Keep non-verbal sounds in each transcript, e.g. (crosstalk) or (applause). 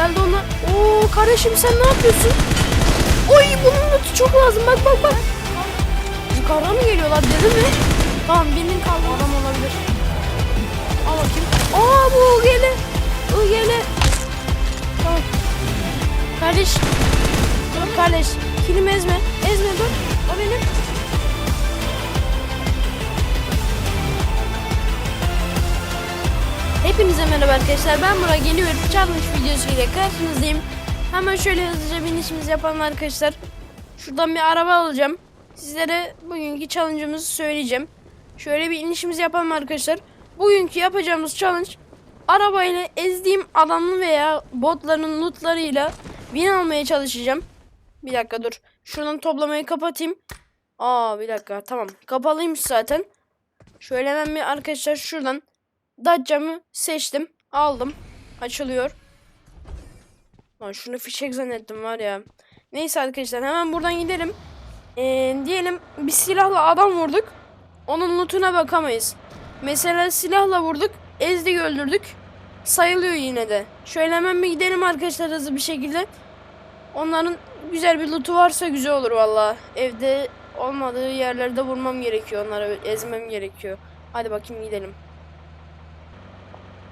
Geldi ona. Oo kardeşim sen ne yapıyorsun? Oy bunun lootu çok lazım. Bak bak bak. Yukarıdan mı geliyorlar dedi mi? Tamam birinin kaldı adam olabilir. Al bakayım. Aa bu gele. Bu gele. Tamam. Kardeş. Dur kardeş. Kilimi ezme. Ezme dur. O benim. Hepinize merhaba arkadaşlar. Ben Burak bir challenge videosu ile karşınızdayım. Hemen şöyle hızlıca binişimizi yapalım arkadaşlar. Şuradan bir araba alacağım. Sizlere bugünkü challenge'ımızı söyleyeceğim. Şöyle bir inişimizi yapalım arkadaşlar. Bugünkü yapacağımız challenge arabayla ezdiğim adamlı veya botların lootlarıyla bin almaya çalışacağım. Bir dakika dur. Şuradan toplamayı kapatayım. Aa bir dakika tamam. Kapalıymış zaten. Şöyle hemen bir arkadaşlar şuradan Dacia'mı seçtim. Aldım. Açılıyor. Lan şunu fişek zannettim var ya. Neyse arkadaşlar hemen buradan gidelim. Ee, diyelim bir silahla adam vurduk. Onun lootuna bakamayız. Mesela silahla vurduk. Ezdik öldürdük. Sayılıyor yine de. Şöyle hemen bir gidelim arkadaşlar hızlı bir şekilde. Onların güzel bir lootu varsa güzel olur valla. Evde olmadığı yerlerde vurmam gerekiyor. Onları ezmem gerekiyor. Hadi bakayım gidelim.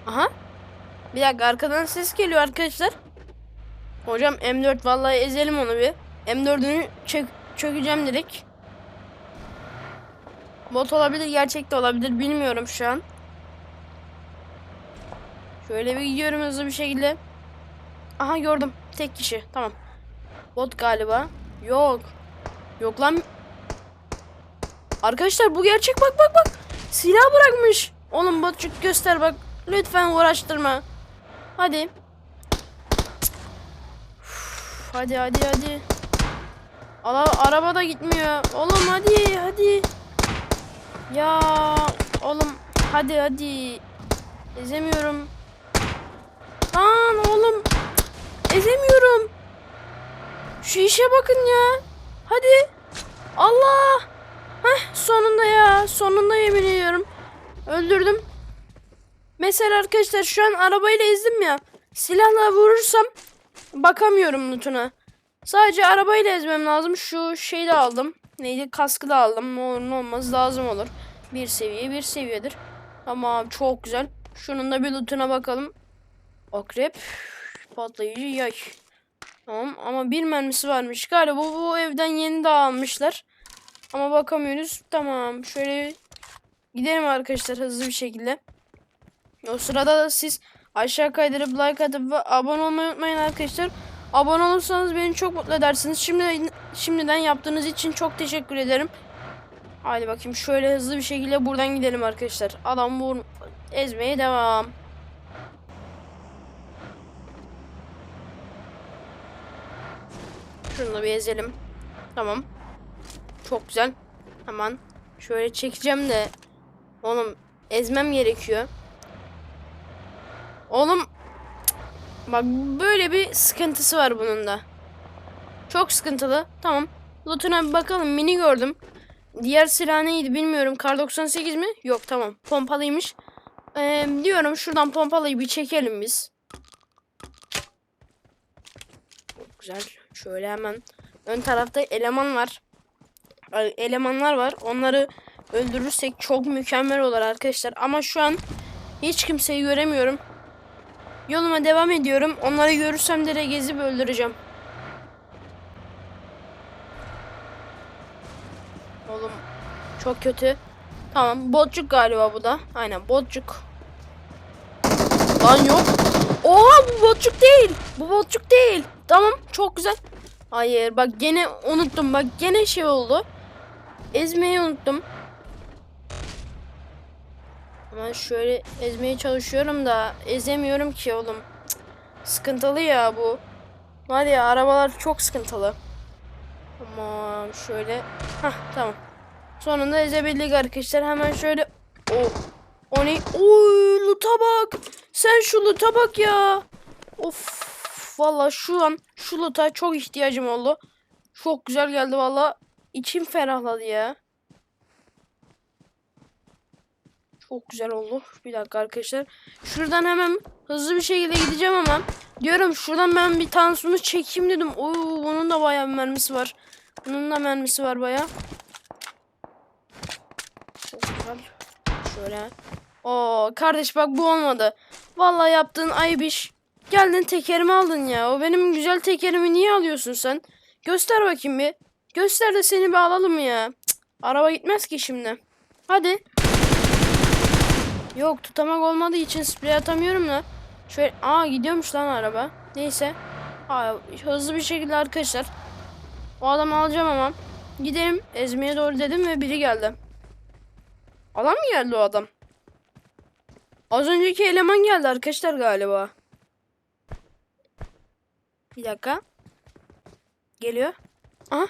Aha. Bir dakika arkadan ses geliyor arkadaşlar. Hocam M4 vallahi ezelim onu bir. M4'ünü çök çökeceğim direkt. Bot olabilir, gerçek de olabilir bilmiyorum şu an. Şöyle bir gidiyorum hızlı bir şekilde. Aha gördüm. Tek kişi. Tamam. Bot galiba. Yok. Yok lan. Arkadaşlar bu gerçek bak bak bak. Silah bırakmış. Oğlum botçuk göster bak. Lütfen uğraştırma. Hadi. Uf, hadi hadi hadi. Ala, araba da gitmiyor. Oğlum hadi hadi. Ya oğlum hadi hadi. Ezemiyorum. Lan oğlum. Ezemiyorum. Şu işe bakın ya. Hadi. Allah. Heh sonunda ya. Sonunda yemin ediyorum. Öldürdüm. Mesela arkadaşlar şu an arabayla ezdim ya. Silahla vurursam bakamıyorum lootuna. Sadece arabayla ezmem lazım. Şu şeyi de aldım. Neydi? Kaskı da aldım. Ne olur ne olmaz lazım olur. Bir seviye bir seviyedir. Tamam çok güzel. Şunun da bir lootuna bakalım. Akrep. Patlayıcı yay. Tamam ama bir mermisi varmış. Galiba bu, bu evden yeni de almışlar. Ama bakamıyoruz. Tamam şöyle gidelim arkadaşlar hızlı bir şekilde. O sırada da siz aşağı kaydırıp like atıp ve abone olmayı unutmayın arkadaşlar. Abone olursanız beni çok mutlu edersiniz. Şimdi şimdiden yaptığınız için çok teşekkür ederim. Hadi bakayım şöyle hızlı bir şekilde buradan gidelim arkadaşlar. Adam vur ezmeye devam. Şunu da bir ezelim. Tamam. Çok güzel. Hemen şöyle çekeceğim de oğlum ezmem gerekiyor. Oğlum bak böyle bir sıkıntısı var bunun da. Çok sıkıntılı. Tamam. Lootuna bir bakalım. Mini gördüm. Diğer silah neydi bilmiyorum. Kar 98 mi? Yok tamam. Pompalıymış. Ee, diyorum şuradan pompalıyı bir çekelim biz. Güzel. Şöyle hemen. Ön tarafta eleman var. Elemanlar var. Onları öldürürsek çok mükemmel olur arkadaşlar. Ama şu an hiç kimseyi göremiyorum. Yoluma devam ediyorum. Onları görürsem de gezip öldüreceğim. Oğlum çok kötü. Tamam botçuk galiba bu da. Aynen botçuk. Lan yok. Oha bu botçuk değil. Bu botçuk değil. Tamam çok güzel. Hayır bak gene unuttum. Bak gene şey oldu. Ezmeyi unuttum. Ama şöyle ezmeye çalışıyorum da ezemiyorum ki oğlum. Cık, Sıkıntılı ya bu. Var ya arabalar çok sıkıntılı. Aman şöyle. Hah tamam. Sonunda ezebildik arkadaşlar. Hemen şöyle. O. O ne? Oy luta bak. Sen şu luta bak ya. Of. Valla şu an şu luta çok ihtiyacım oldu. Çok güzel geldi valla. İçim ferahladı ya. Çok güzel oldu. Bir dakika arkadaşlar. Şuradan hemen hızlı bir şekilde gideceğim ama Diyorum şuradan ben bir tansunu çekeyim dedim. Oo bunun da bayağı bir mermisi var. Bunun da mermisi var bayağı. Çok güzel. Şöyle. Oo kardeş bak bu olmadı. Vallahi yaptığın ayıp iş. Geldin tekerimi aldın ya. O benim güzel tekerimi niye alıyorsun sen? Göster bakayım bir. Göster de seni bir alalım ya. Cık, araba gitmez ki şimdi. Hadi. Yok tutamak olmadığı için sprey atamıyorum da. Şöyle aa gidiyormuş lan araba. Neyse. Aa, hızlı bir şekilde arkadaşlar. O adamı alacağım ama. Gidelim ezmeye doğru dedim ve biri geldi. Adam mı geldi o adam? Az önceki eleman geldi arkadaşlar galiba. Bir dakika. Geliyor. Aha.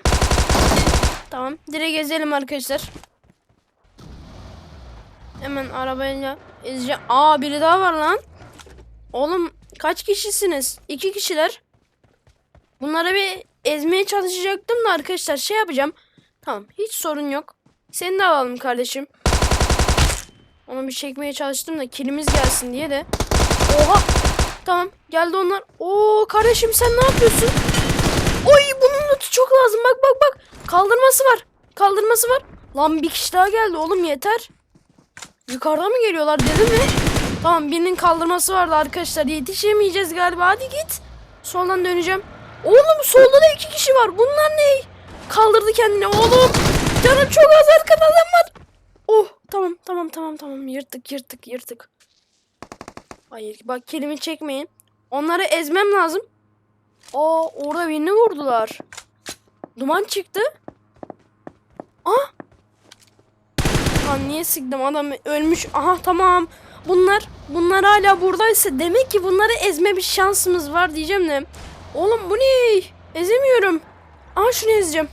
Tamam. Direkt gezelim arkadaşlar. Hemen arabayla ezeceğim. Aa biri daha var lan. Oğlum kaç kişisiniz? İki kişiler. Bunları bir ezmeye çalışacaktım da arkadaşlar şey yapacağım. Tamam hiç sorun yok. Seni de alalım kardeşim. Onu bir çekmeye çalıştım da kilimiz gelsin diye de. Oha. Tamam geldi onlar. Oo kardeşim sen ne yapıyorsun? Oy bunun lootu çok lazım. Bak bak bak. Kaldırması var. Kaldırması var. Lan bir kişi daha geldi oğlum yeter. Yukarıda mı geliyorlar dedim mi? Tamam birinin kaldırması vardı arkadaşlar. Yetişemeyeceğiz galiba. Hadi git. Soldan döneceğim. Oğlum solda da iki kişi var. Bunlar ne? Kaldırdı kendini oğlum. Canım çok az arkada var. Oh tamam tamam tamam tamam. Yırttık yırttık yırttık. Hayır bak kelimi çekmeyin. Onları ezmem lazım. Aa orada birini vurdular. Duman çıktı. Ah. Lan niye sıktım adam ölmüş. Aha tamam. Bunlar bunlar hala buradaysa demek ki bunları ezme bir şansımız var diyeceğim de. Oğlum bu ne? Ezemiyorum. Aha şunu ezeceğim.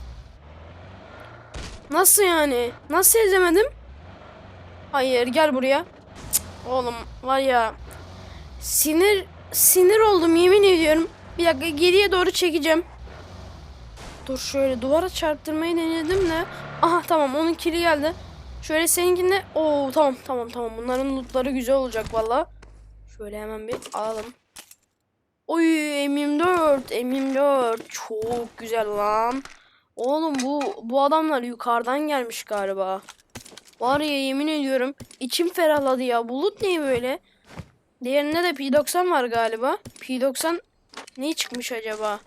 Nasıl yani? Nasıl ezemedim? Hayır gel buraya. Cık, oğlum var ya. Sinir sinir oldum yemin ediyorum. Bir dakika geriye doğru çekeceğim. Dur şöyle duvara çarptırmayı denedim de. Aha tamam onun kili geldi. Şöyle seninkinde. Oo tamam tamam tamam. Bunların lootları güzel olacak valla. Şöyle hemen bir alalım. Oy M24 M24 çok güzel lan. Oğlum bu bu adamlar yukarıdan gelmiş galiba. Var ya yemin ediyorum içim ferahladı ya. Bulut ne böyle? Diğerinde de P90 var galiba. P90 ne çıkmış acaba?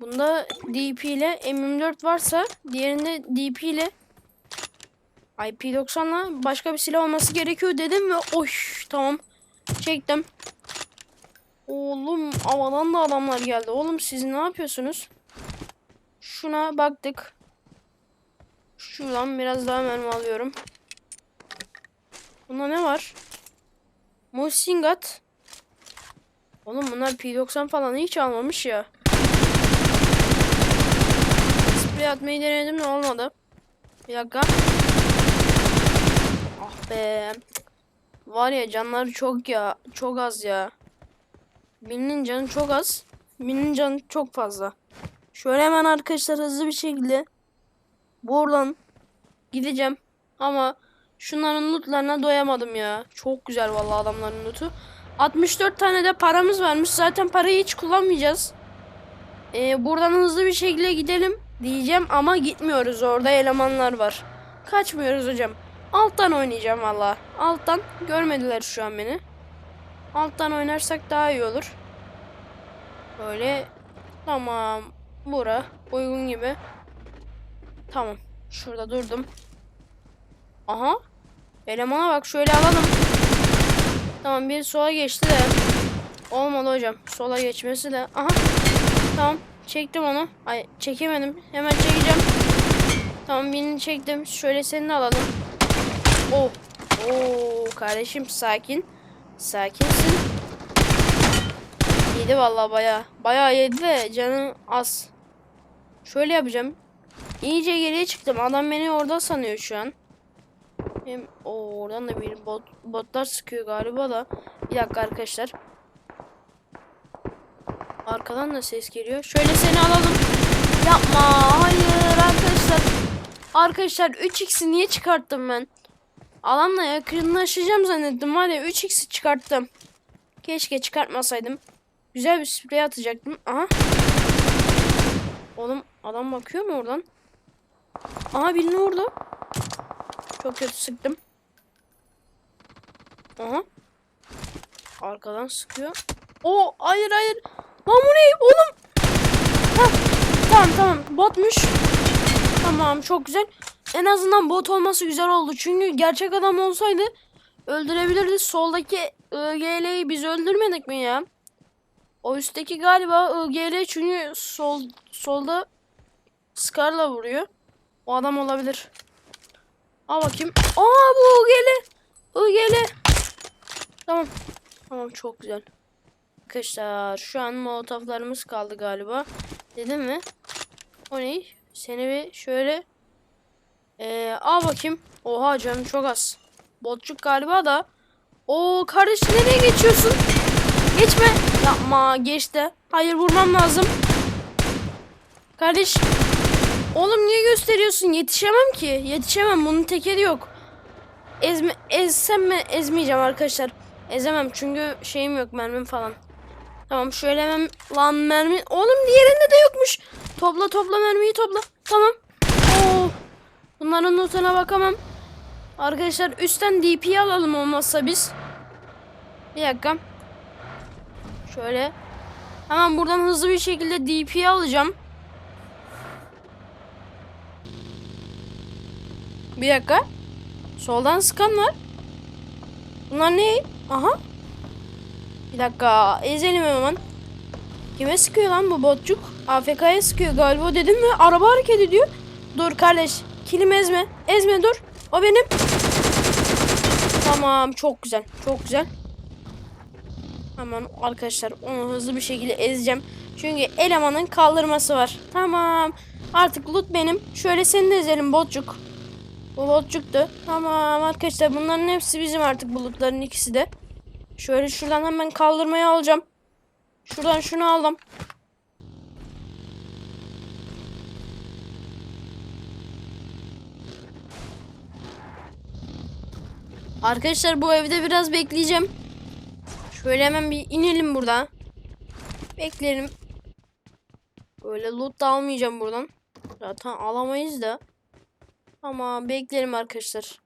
Bunda DP ile M24 varsa diğerinde DP ile IP90'la başka bir silah olması gerekiyor dedim ve oy tamam çektim. Oğlum havadan da adamlar geldi. Oğlum siz ne yapıyorsunuz? Şuna baktık. Şuradan biraz daha mermi alıyorum. Bunda ne var? Mosingat. Oğlum bunlar P90 falan hiç almamış ya. Sprey atmayı denedim de olmadı. Bir dakika. Ah be. Var ya canları çok ya. Çok az ya. Birinin canı çok az. Birinin canı çok fazla. Şöyle hemen arkadaşlar hızlı bir şekilde buradan gideceğim. Ama şunların lootlarına doyamadım ya. Çok güzel vallahi adamların lootu. 64 tane de paramız varmış. Zaten parayı hiç kullanmayacağız. Ee, buradan hızlı bir şekilde gidelim diyeceğim ama gitmiyoruz. Orada elemanlar var. Kaçmıyoruz hocam. Alttan oynayacağım valla. Alttan görmediler şu an beni. Alttan oynarsak daha iyi olur. Böyle tamam. Bura uygun gibi. Tamam. Şurada durdum. Aha. Elemana bak şöyle alalım. Tamam bir sola geçti de. Olmadı hocam. Sola geçmesi de. Aha. Tamam. Çektim onu. Ay çekemedim. Hemen çekeceğim. Tamam birini çektim. Şöyle seni de alalım. Oh. Oo kardeşim sakin. Sakinsin. Yedi vallahi baya. Baya yedi de canı az. Şöyle yapacağım. İyice geriye çıktım. Adam beni orada sanıyor şu an. Hem o oradan da bir bot, botlar sıkıyor galiba da. Bir dakika arkadaşlar. Arkadan da ses geliyor. Şöyle seni alalım. Yapma. Hayır arkadaşlar. Arkadaşlar 3x'i niye çıkarttım ben? Alanla yakınlaşacağım zannettim var ya 3x'i çıkarttım. Keşke çıkartmasaydım. güzel bir sprey atacaktım. Aha. Oğlum adam bakıyor mu oradan? Aha birini vurdu. Çok kötü sıktım. Aha. Arkadan sıkıyor. O hayır hayır. Lan bu ne oğlum? Heh, tamam tamam botmuş. Tamam çok güzel. En azından bot olması güzel oldu. Çünkü gerçek adam olsaydı öldürebilirdi. Soldaki IGL'yi biz öldürmedik mi ya? O üstteki galiba IGL çünkü sol solda Scar'la vuruyor. O adam olabilir. Al bakayım. Aa bu IGL. IGL. Tamam. Tamam çok güzel. Arkadaşlar şu an molotoflarımız kaldı galiba. Dedim mi? O ne? Seni bir şöyle ee, al bakayım. Oha canım çok az. Botçuk galiba da. O kardeş nereye geçiyorsun? Geçme. Yapma geçti. Hayır vurmam lazım. Kardeş. Oğlum niye gösteriyorsun? Yetişemem ki. Yetişemem. Bunun tekeri yok. Ezme, ezsem mi? Ezmeyeceğim arkadaşlar. Ezemem çünkü şeyim yok mermim falan. Tamam şöyle hemen lan mermi. Oğlum diğerinde de yokmuş. Topla topla mermiyi topla. Tamam. Bunların notuna bakamam. Arkadaşlar üstten DP alalım olmazsa biz. Bir dakika. Şöyle. Hemen buradan hızlı bir şekilde DP alacağım. Bir dakika. Soldan sıkan var. Bunlar ne? Aha. Bir dakika. Ezelim hemen. Kime sıkıyor lan bu botçuk? AFK'ya sıkıyor galiba dedim mi? Araba hareket ediyor. Dur kardeş. Kilim ezme. Ezme dur. O benim. Tamam. Çok güzel. Çok güzel. Hemen arkadaşlar onu hızlı bir şekilde ezeceğim. Çünkü elemanın kaldırması var. Tamam. Artık loot benim. Şöyle seni de ezelim botçuk. Bu botçuktu. Tamam arkadaşlar bunların hepsi bizim artık bulutların ikisi de. Şöyle şuradan hemen kaldırmaya alacağım. Şuradan şunu aldım. Arkadaşlar bu evde biraz bekleyeceğim. Şöyle hemen bir inelim buradan. Bekleyelim. Böyle loot da almayacağım buradan. Zaten alamayız da. Ama bekleyelim arkadaşlar.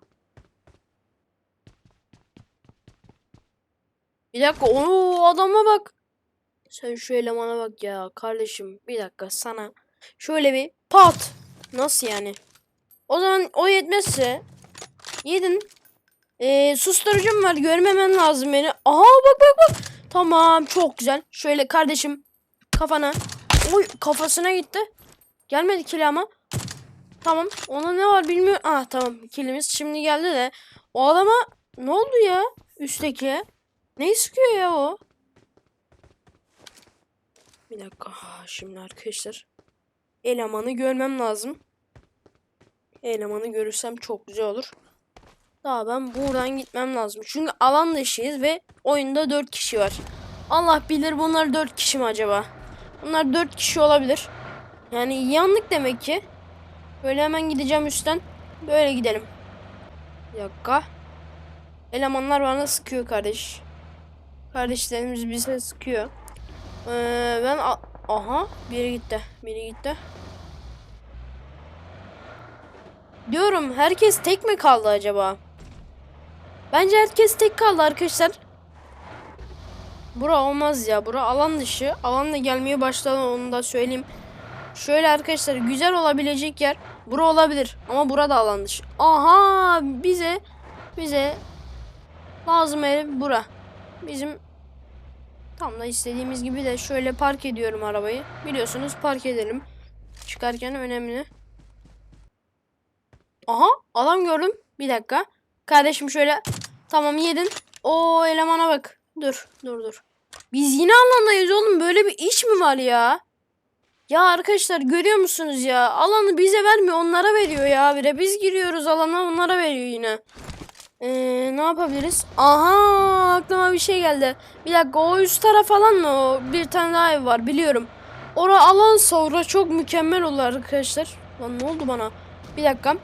Bir dakika. Oo adama bak. Sen şu elemana bak ya kardeşim. Bir dakika sana şöyle bir pat. Nasıl yani? O zaman o yetmezse yedin. Ee, susturucum var. Görmemen lazım beni. Aha bak bak bak. Tamam çok güzel. Şöyle kardeşim kafana. Oy kafasına gitti. Gelmedi kili ama. Tamam. Ona ne var bilmiyorum. Ah tamam. Kilimiz şimdi geldi de. O adama ne oldu ya? Üstteki. Ne sıkıyor ya o? Bir dakika. Şimdi arkadaşlar. Elemanı görmem lazım. Elemanı görürsem çok güzel olur. Daha ben buradan gitmem lazım. Çünkü alan dışıyız ve oyunda 4 kişi var. Allah bilir bunlar 4 kişi mi acaba? Bunlar 4 kişi olabilir. Yani yanlık demek ki. Böyle hemen gideceğim üstten. Böyle gidelim. Bir dakika. Elemanlar bana sıkıyor kardeş. Kardeşlerimiz bize sıkıyor. Ee, ben aha biri gitti. Biri gitti. Diyorum herkes tek mi kaldı acaba? Bence herkes tek kaldı arkadaşlar. Bura olmaz ya. Bura alan dışı. Alan da gelmeye başladı onu da söyleyeyim. Şöyle arkadaşlar güzel olabilecek yer bura olabilir ama burada alan dışı. Aha bize bize lazım ev bura. Bizim tam da istediğimiz gibi de şöyle park ediyorum arabayı. Biliyorsunuz park edelim. Çıkarken önemli. Aha adam gördüm. Bir dakika. Kardeşim şöyle tamam yedin. O elemana bak. Dur dur dur. Biz yine alandayız oğlum. Böyle bir iş mi var ya? Ya arkadaşlar görüyor musunuz ya? Alanı bize vermiyor onlara veriyor ya. Bire biz giriyoruz alana onlara veriyor yine. Ee, ne yapabiliriz? Aha aklıma bir şey geldi. Bir dakika o üst taraf falan mı o? Bir tane daha ev var biliyorum. Ora alansa ora çok mükemmel olur arkadaşlar. Lan ne oldu bana? Bir dakika.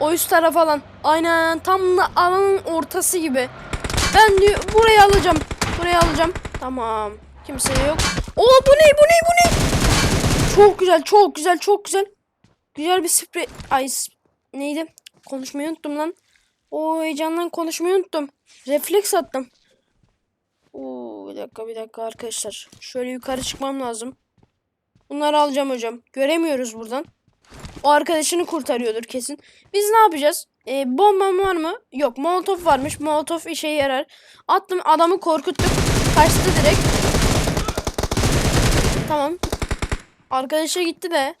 O üst taraf alan. Aynen tam da alanın ortası gibi. Ben diyor burayı alacağım. Burayı alacağım. Tamam. Kimse yok. Oo bu ne bu ne bu ne? Çok güzel çok güzel çok güzel. Güzel bir sprey. Ay neydi? Konuşmayı unuttum lan. O heyecandan konuşmayı unuttum. Refleks attım. Oo bir dakika bir dakika arkadaşlar. Şöyle yukarı çıkmam lazım. Bunları alacağım hocam. Göremiyoruz buradan. O arkadaşını kurtarıyordur kesin. Biz ne yapacağız? Ee, bombam var mı? Yok. Molotof varmış. Molotof işe yarar. Attım adamı korkuttuk. Kaçtı direkt. Tamam. Arkadaşa gitti de.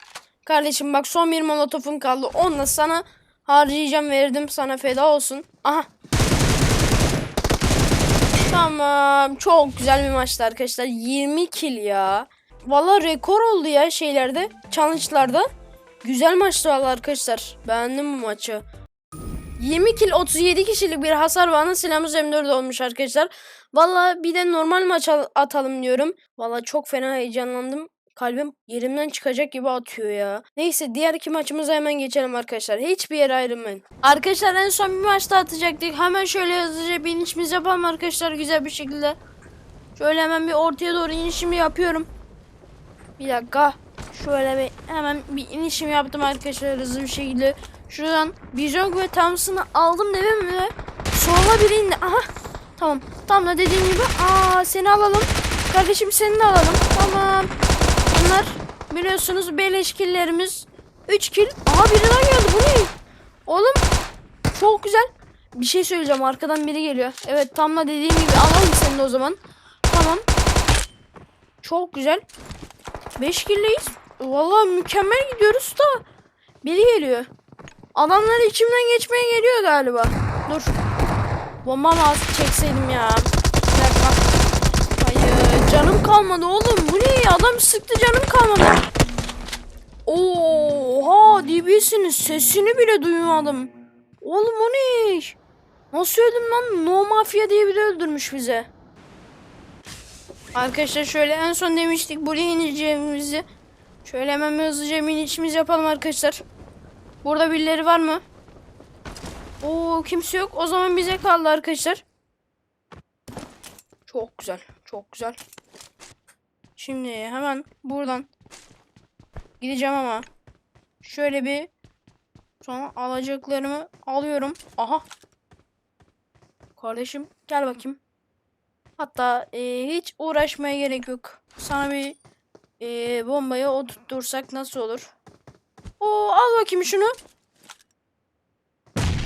Kardeşim bak son bir molotofun kaldı. Onunla sana harcayacağım verdim sana feda olsun. Aha. Tamam. Çok güzel bir maçtı arkadaşlar. 20 kill ya. Valla rekor oldu ya şeylerde. Challenge'larda. Güzel maçtı arkadaşlar. Beğendim bu maçı. 20 kill 37 kişilik bir hasar bana silahımız M4 olmuş arkadaşlar. Valla bir de normal maç al- atalım diyorum. Valla çok fena heyecanlandım. Kalbim yerimden çıkacak gibi atıyor ya. Neyse diğer iki maçımıza hemen geçelim arkadaşlar. Hiçbir yere ayrılmayın. Arkadaşlar en son bir maçta atacaktık. Hemen şöyle hızlıca bir inişimiz yapalım arkadaşlar güzel bir şekilde. Şöyle hemen bir ortaya doğru inişimi yapıyorum. Bir dakika. Şöyle bir hemen bir inişim yaptım arkadaşlar hızlı bir şekilde. Şuradan Bijong ve Thompson'ı aldım dedim mi? Sola biri indi. Aha. Tamam. Tam da dediğim gibi. Aa seni alalım. Kardeşim seni de alalım. Tamam. Bunlar biliyorsunuz beleşkillerimiz. 3 kill. Aha biri daha geldi. Bu ne? Oğlum çok güzel. Bir şey söyleyeceğim. Arkadan biri geliyor. Evet tam da dediğim gibi alalım seni de o zaman. Tamam. Çok güzel. 5 kill'leyiz. Vallahi mükemmel gidiyoruz da. Biri geliyor. Adamlar içimden geçmeye geliyor galiba. Dur. Bomba mı az çekseydim ya. Dakika. Hayır canım kalmadı oğlum. Bu ne? Adam sıktı canım kalmadı. Oha DB'sinin sesini bile duymadım. Oğlum o ne? Nasıl öldüm lan? No Mafya diye biri öldürmüş bize. Arkadaşlar şöyle en son demiştik buraya ineceğimizi. Şöyle hemen hızlıca bir inişimiz yapalım arkadaşlar. Burada birileri var mı? Oo kimse yok. O zaman bize kaldı arkadaşlar. Çok güzel. Çok güzel. Şimdi hemen buradan gideceğim ama şöyle bir sonra alacaklarımı alıyorum. Aha. Kardeşim gel bakayım. Hatta e, hiç uğraşmaya gerek yok. Sana bir e, bombayı oturtursak nasıl olur? Oo al bakayım şunu.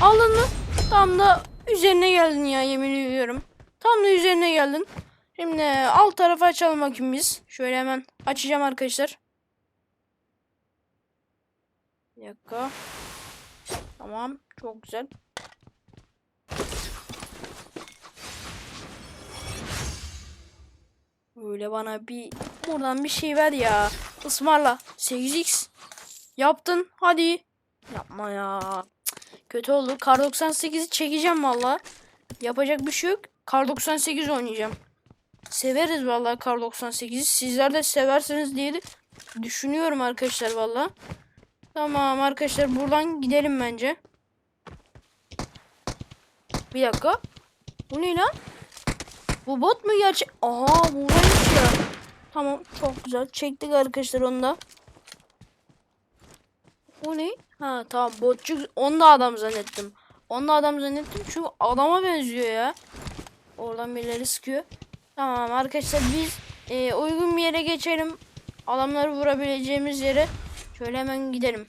Aldın mı? Tam da üzerine geldin ya yemin ediyorum. Tam da üzerine geldin. Şimdi alt tarafı açalım bakayım biz. Şöyle hemen açacağım arkadaşlar. Bir dakika. Tamam. Çok güzel. Böyle bana bir buradan bir şey ver ya. Ismarla. 8x. Yaptın. Hadi. Yapma ya. Kötü oldu. Kar 98'i çekeceğim valla. Yapacak bir şey yok. Kar 98 oynayacağım. Severiz valla Kar 98'i. Sizler de seversiniz diye düşünüyorum arkadaşlar valla. Tamam arkadaşlar buradan gidelim bence. Bir dakika. Bu ne lan? Bu bot mu gerçek? Aha bu varmış ya. Tamam çok güzel. Çektik arkadaşlar onu da. O ne? Ha tamam botçuk. Onu da adam zannettim. Onu da adam zannettim çünkü adama benziyor ya. Oradan birileri sıkıyor. Tamam arkadaşlar biz e, uygun bir yere geçelim. Adamları vurabileceğimiz yere. Şöyle hemen gidelim.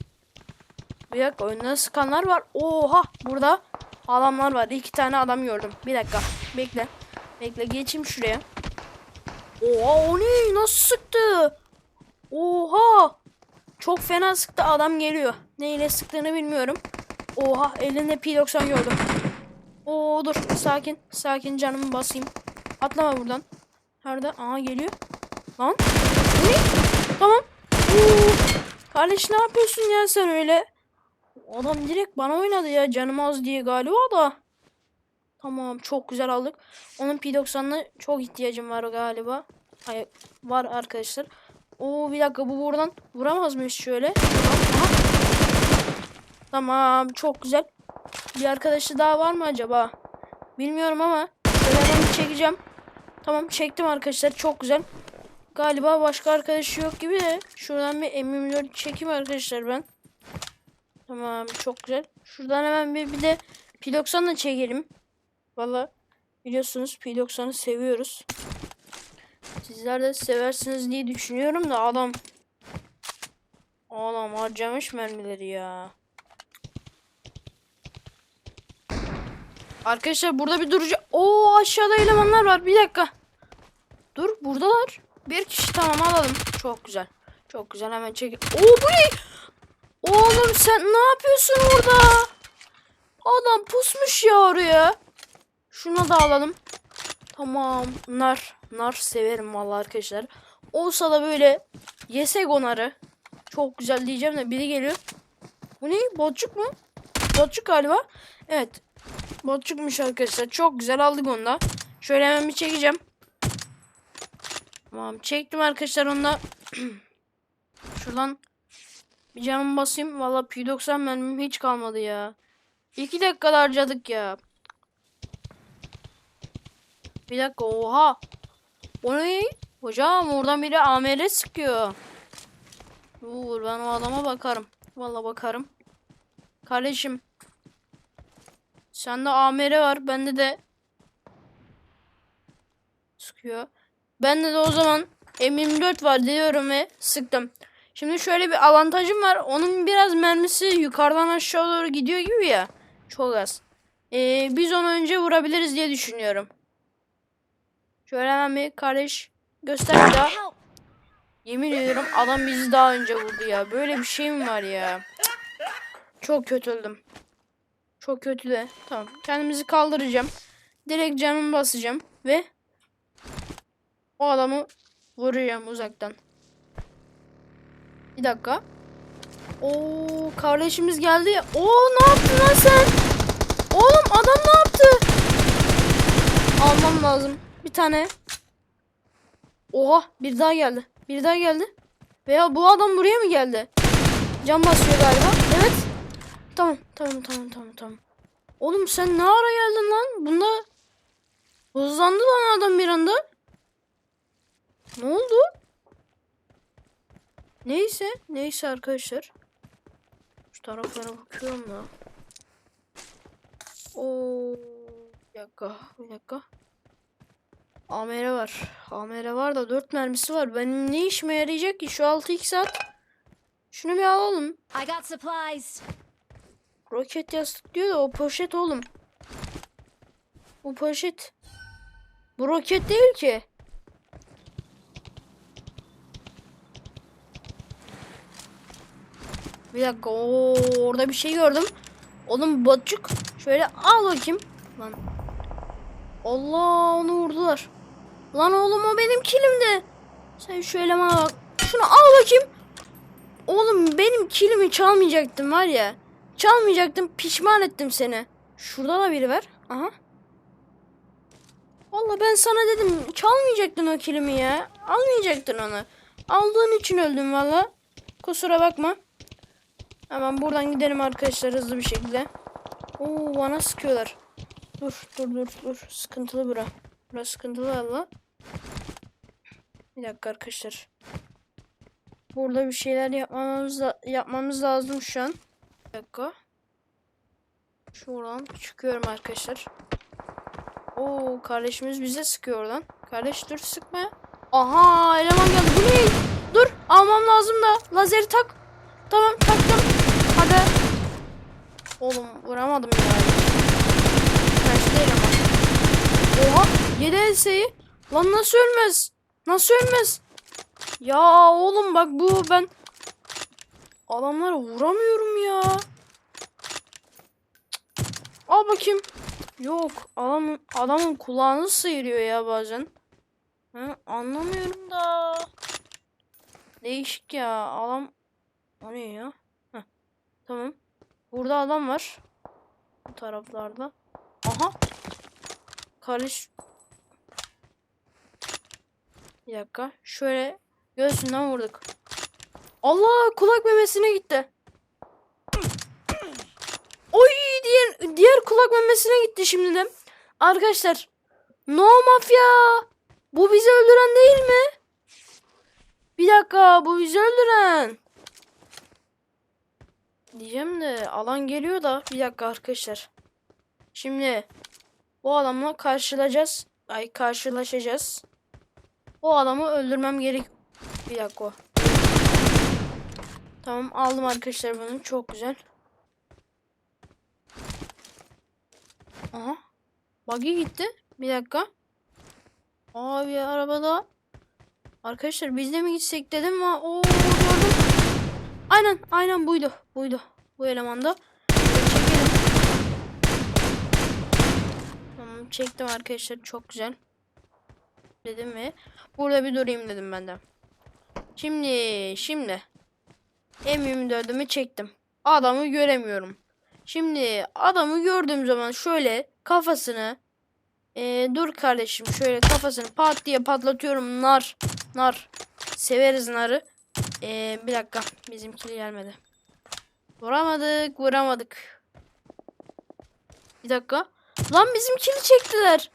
Bir dakika oyunda sıkanlar var. Oha burada adamlar var. İki tane adam gördüm. Bir dakika bekle. Bekle geçeyim şuraya. Oha o ne? Nasıl sıktı? Oha. Çok fena sıktı adam geliyor. Neyle sıktığını bilmiyorum. Oha elinde P90 gördüm. Oo dur sakin sakin canımı basayım. Atlama buradan. Nerede? Aa geliyor. Lan. Ne? Tamam. Oo. Kardeş ne yapıyorsun ya sen öyle? Adam direkt bana oynadı ya canım az diye galiba da. Tamam çok güzel aldık. Onun P90'ına çok ihtiyacım var galiba. Hayır var arkadaşlar. Oo bir dakika bu buradan vuramaz mıyız şöyle? Tamam çok güzel. Bir arkadaşı daha var mı acaba? Bilmiyorum ama şöyle çekeceğim. Tamam çektim arkadaşlar. Çok güzel. Galiba başka arkadaşı yok gibi de. Şuradan bir M24 çekeyim arkadaşlar ben. Tamam çok güzel. Şuradan hemen bir, bir de P90 da çekelim. Valla biliyorsunuz P90'ı seviyoruz. Sizler de seversiniz diye düşünüyorum da adam Adam harcamış mermileri ya. Arkadaşlar burada bir durucu. Oo aşağıda elemanlar var. Bir dakika. Dur buradalar. Bir kişi tamam alalım. Çok güzel. Çok güzel hemen çek. Oo bu ne? Oğlum sen ne yapıyorsun orada? Adam pusmuş ya oraya. Şunu da alalım. Tamam. Nar. Nar severim vallahi arkadaşlar. Olsa da böyle yesek onları. Çok güzel diyeceğim de biri geliyor. Bu ne? Botçuk mu? Botçuk galiba. Evet. Botçukmuş arkadaşlar. Çok güzel aldık onu da. Şöyle hemen bir çekeceğim. Tamam çektim arkadaşlar onu da. (clears throat) Şuradan bir canımı basayım. Valla P90 mermim hiç kalmadı ya. 2 dakikada harcadık ya. Bir dakika oha. O ne? Hocam oradan biri AMR sıkıyor. Dur ben o adama bakarım. Valla bakarım. Kardeşim. Sende AMR var. Bende de sıkıyor. Bende de o zaman M24 var diyorum ve sıktım. Şimdi şöyle bir avantajım var. Onun biraz mermisi yukarıdan aşağı doğru gidiyor gibi ya. Çok az. Ee, biz onu önce vurabiliriz diye düşünüyorum. Şöyle hemen bir kardeş göster daha. Yemin ediyorum adam bizi daha önce vurdu ya. Böyle bir şey mi var ya? Çok kötü öldüm. Çok kötü de. Tamam. Kendimizi kaldıracağım. Direkt canımı basacağım. Ve o adamı vuracağım uzaktan. Bir dakika. Oo kardeşimiz geldi ya. Oo ne yaptın lan sen? Oğlum adam ne yaptı? Almam lazım. Bir tane. Oha bir daha geldi. Bir daha geldi. Veya bu adam buraya mı geldi? Cam basıyor galiba. Evet. Tamam tamam tamam tamam tamam. Oğlum sen ne ara geldin lan? Bunda hızlandı lan adam bir anda. Ne oldu? Neyse. Neyse arkadaşlar. Şu taraflara bakıyorum da. Oo, bir dakika. Bir dakika. AMR var. AMR var da 4 mermisi var. Benim ne işime yarayacak ki? Şu 6x at. Şunu bir alalım. I got supplies. Roket yastık diyor da o poşet oğlum. Bu poşet. Bu roket değil ki. Bir dakika. Oo, orada bir şey gördüm. Oğlum botçuk. Şöyle al bakayım. Lan. Allah onu vurdular. Lan oğlum o benim kilimdi. Sen şu elemana bak. Şunu al bakayım. Oğlum benim kilimi çalmayacaktım var ya. Çalmayacaktım pişman ettim seni. Şurada da biri var. Aha. Valla ben sana dedim çalmayacaktın o kilimi ya. Almayacaktın onu. Aldığın için öldüm valla. Kusura bakma. Hemen buradan gidelim arkadaşlar hızlı bir şekilde. Oo bana sıkıyorlar. Dur dur dur dur. Sıkıntılı bura. Burası sıkıntılı valla. Bir dakika arkadaşlar. Burada bir şeyler yapmamız, yapmamız lazım şu an. Bir dakika. Şuradan çıkıyorum arkadaşlar. Oo kardeşimiz bize sıkıyor oradan. Kardeş dur sıkma. Aha eleman geldi. Bu ne? Dur almam lazım da. Lazeri tak. Tamam taktım. Hadi. Oğlum vuramadım ya. Kaçtı eleman. Oha 7 elseyi. Lan nasıl ölmez? Nasıl ölmez? Ya oğlum bak bu ben adamlara vuramıyorum ya. Al bakayım. Yok adamın adamın kulağını sıyırıyor ya bazen. Ha, anlamıyorum da. Değişik ya adam. O ne ya? Heh, tamam. Burada adam var. Bu taraflarda. Aha. Kardeş. Bir dakika. Şöyle göğsünden vurduk. Allah kulak memesine gitti. Oy diğer diğer kulak memesine gitti şimdi de. Arkadaşlar No Mafya Bu bizi öldüren değil mi? Bir dakika bu bizi öldüren. Diyeceğim de alan geliyor da bir dakika arkadaşlar. Şimdi bu adamla karşılaşacağız. Ay karşılaşacağız. O adamı öldürmem gerek. Bir dakika. Tamam aldım arkadaşlar bunu. Çok güzel. Aha. Buggy gitti. Bir dakika. Abi arabada. Arkadaşlar biz de mi gitsek dedim ama o gördüm. Aynen aynen buydu. Buydu. Bu elemanda. Çekelim. Tamam çektim arkadaşlar çok güzel. Dedim ve burada bir durayım dedim ben de. Şimdi şimdi M24'ümü çektim. Adamı göremiyorum. Şimdi adamı gördüğüm zaman şöyle kafasını ee, dur kardeşim şöyle kafasını pat diye patlatıyorum. Nar. Nar. Severiz narı. Ee, bir dakika. Bizimkili gelmedi. Vuramadık. Vuramadık. Bir dakika. Lan bizimkili çektiler.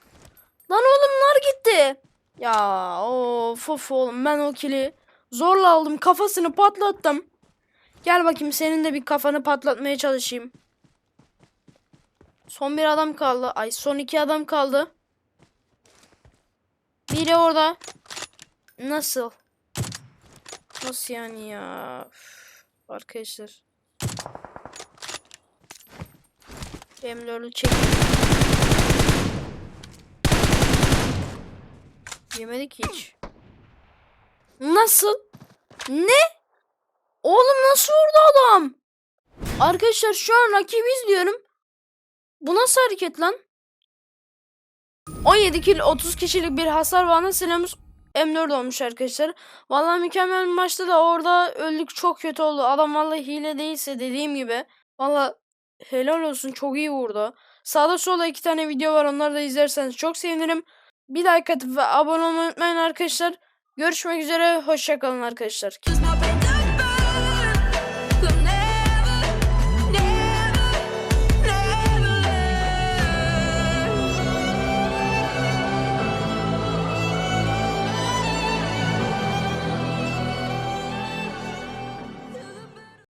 Lan oğlum nar gitti. Ya of of oğlum ben o kili zorla aldım. Kafasını patlattım. Gel bakayım senin de bir kafanı patlatmaya çalışayım. Son bir adam kaldı. Ay son iki adam kaldı. Biri orada. Nasıl? Nasıl yani ya? Üf, Arkadaşlar. M4'ü çek. Yemedik hiç. Nasıl? Ne? Oğlum nasıl vurdu adam? Arkadaşlar şu an rakibi izliyorum. Bu nasıl hareket lan? 17 kill 30 kişilik bir hasar bana silahımız M4 olmuş arkadaşlar. Vallahi mükemmel bir maçta da orada öldük çok kötü oldu. Adam vallahi hile değilse dediğim gibi. Vallahi helal olsun çok iyi vurdu. Sağda solda iki tane video var onları da izlerseniz çok sevinirim. Bir like atıp ve abone olmayı unutmayın arkadaşlar. Görüşmek üzere hoşçakalın arkadaşlar.